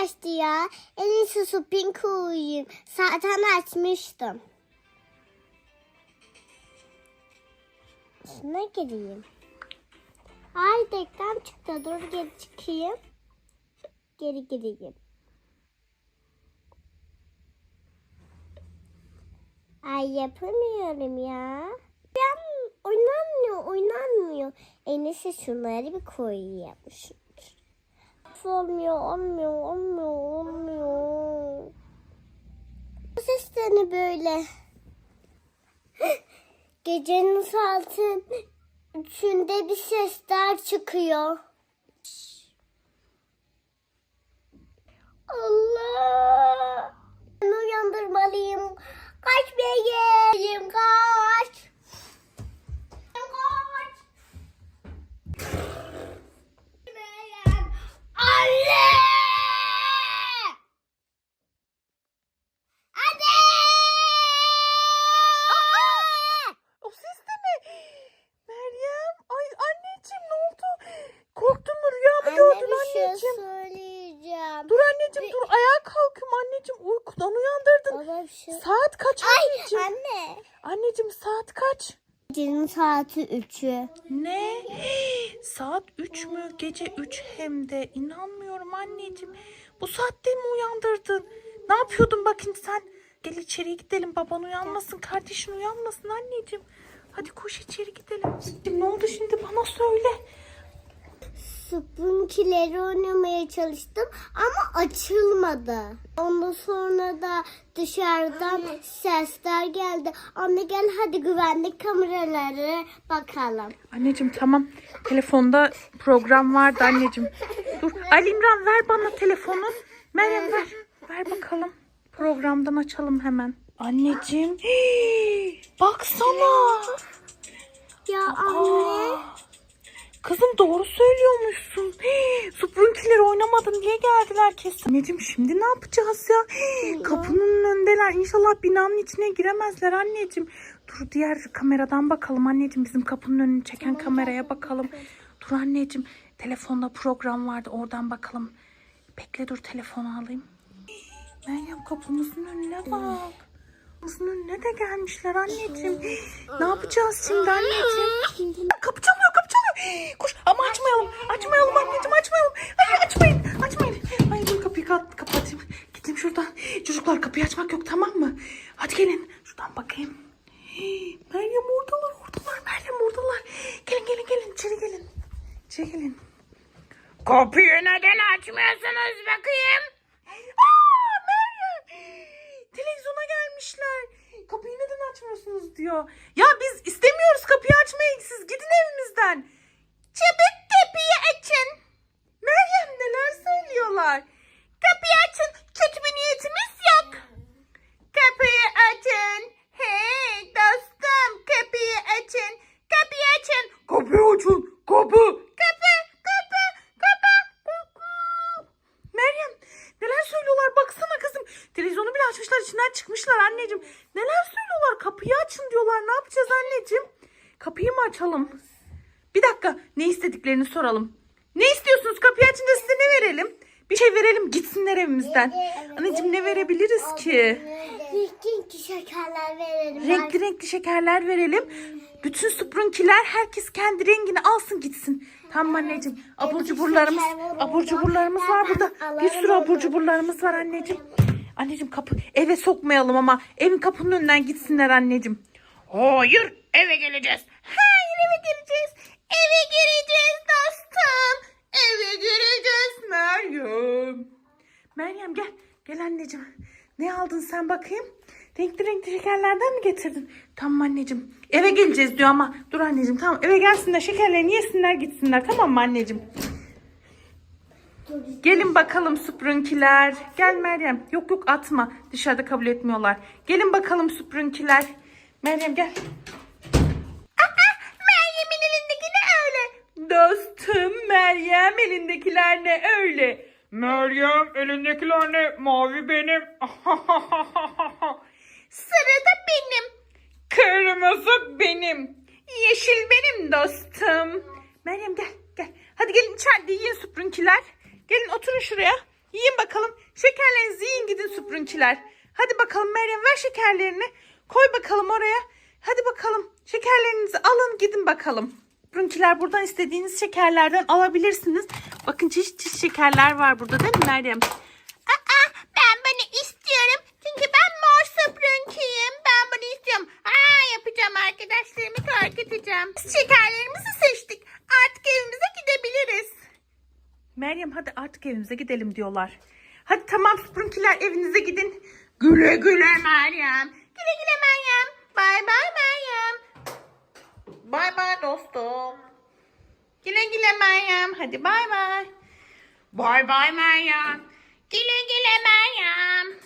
kaçtı ya. En iyisi Supink uyuyayım. Zaten açmıştım. Şuna gireyim. Ay reklam çıktı. Dur geri çıkayım. Geri gireyim. Ay yapamıyorum ya. Ben oynanmıyor, oynanmıyor. En iyisi şunları bir koyayım. Olmuyor, olmuyor, olmuyor, olmuyor. Bu ses de ne böyle? Gecenin saatin üçünde bir sesler çıkıyor. Allah! Ben uyandırmalıyım. Anneciğim? söyleyeceğim. Dur anneciğim dur ayağa kalkayım anneciğim uykudan uyandırdın. Baba bir şey. Saat kaç anneciğim? Anne. Anneciğim saat kaç? Gecenin saati üçü. Ne? Saat 3 mü? Gece 3 hem de. İnanmıyorum anneciğim. Bu saatte mi uyandırdın? Ne yapıyordun bakayım sen? Gel içeri gidelim. Baban uyanmasın. Kardeşin uyanmasın anneciğim. Hadi koş içeri gidelim. Ne oldu şimdi bana söyle. Spunkileri oynamaya çalıştım ama açılmadı. Ondan sonra da dışarıdan sesler geldi. Anne gel hadi güvenlik kameraları bakalım. Anneciğim tamam. Telefonda program vardı anneciğim. Dur. Ali İmran ver bana telefonu. Meryem ver. Ver bakalım. Programdan açalım hemen. Anneciğim. Baksana. Ya anne. Aa, Kızım doğru söylüyormuşsun. Sprunkiler oynamadın diye geldiler kesin. Anneciğim şimdi ne yapacağız ya? Kapının önündeler. İnşallah binanın içine giremezler anneciğim. Dur diğer kameradan bakalım anneciğim. Bizim kapının önünü çeken kameraya bakalım. Dur anneciğim. Telefonda program vardı. Oradan bakalım. Bekle dur telefonu alayım. Meryem kapımızın önüne bak. Kapımızın önüne de gelmişler anneciğim. Ne yapacağız şimdi anneciğim? Kapı çalıyor kapı çalıyor. Koş ama açmayalım. Açmayalım anneciğim açmayalım. Hayır açmayın. Açmayın. Ay dur kapıyı kat, kapatayım. Gidelim şuradan. Çocuklar kapıyı açmak yok tamam mı? Hadi gelin. Şuradan bakayım. Hey, Meryem oradalar oradalar. Meryem oradalar. Gelin gelin gelin içeri gelin. İçeri gelin. Kapıyı neden açmıyorsunuz bakayım? Aa Meryem. Televizyona gelmişler. Kapıyı neden açmıyorsunuz diyor. Ya biz istemiyoruz kapıyı açmayı. Siz gidin evimizden. Çabuk kapıyı açın. Meryem neler söylüyorlar. Kapıyı açın. Kötü bir niyetimiz yok. Kapıyı açın. Hey dostum kapıyı açın. Kapıyı açın. Kapıyı açın. Kapı. Kapı. Kapı. Kapı. Kapı. Meryem neler söylüyorlar baksana kızım. Bile açmışlar içinden çıkmışlar anneciğim. Neler söylüyorlar kapıyı açın diyorlar. Ne yapacağız anneciğim? Kapıyı mı açalım? Bir dakika ne istediklerini soralım. Ne istiyorsunuz kapıyı açınca size ne verelim? Bir şey verelim gitsinler evimizden. Anneciğim ne verebiliriz ki? Renkli şekerler verelim. Renkli renkli şekerler verelim. Bütün sprunkiler herkes kendi rengini alsın gitsin. Tamam anneciğim. Abur cuburlarımız, abur cuburlarımız var burada. Bir sürü abur cuburlarımız var anneciğim. Anneciğim kapı eve sokmayalım ama evin kapının önünden gitsinler anneciğim. Hayır eve geleceğiz. Hayır eve geleceğiz. Eve gireceğiz dostum. Eve gireceğiz Meryem. Meryem gel. Gel anneciğim. Ne aldın sen bakayım? Renkli renkli şekerlerden mi getirdin? Tamam anneciğim. Eve geleceğiz diyor ama. Dur anneciğim tamam eve gelsinler şekerlerini yesinler gitsinler tamam mı anneciğim? Gelin bakalım süprünkiler. Gel Meryem. Yok yok atma. Dışarıda kabul etmiyorlar. Gelin bakalım süprünkiler. Meryem gel. Aa, Meryem'in elindeki ne öyle? Dostum Meryem elindekiler ne öyle? Meryem elindekiler ne? Mavi benim. Sarı da benim. Kırmızı benim. Yeşil benim dostum. Meryem gel gel. Hadi gelin içeride yiyin süprünkiler. Gelin oturun şuraya. Yiyin bakalım. Şekerlerinizi yiyin gidin süprünkiler. Hadi bakalım Meryem ver şekerlerini. Koy bakalım oraya. Hadi bakalım. Şekerlerinizi alın gidin bakalım. Süprünkiler buradan istediğiniz şekerlerden alabilirsiniz. Bakın çeşit çeşit şekerler var burada değil mi Meryem? Aa, ben bunu istiyorum. Çünkü ben mor süprünkiyim. Ben bunu istiyorum. Aa, yapacağım arkadaşlarımı korkutacağım. Biz şekerlerimizi seçtik. Artık evimize. Meryem hadi artık evimize gidelim diyorlar. Hadi tamam süprünkiler evinize gidin. Güle güle Meryem. Güle güle Meryem. Bay bay Meryem. Bay bay dostum. Güle güle Meryem. Hadi bay bay. Bay bay Meryem. Güle güle Meryem.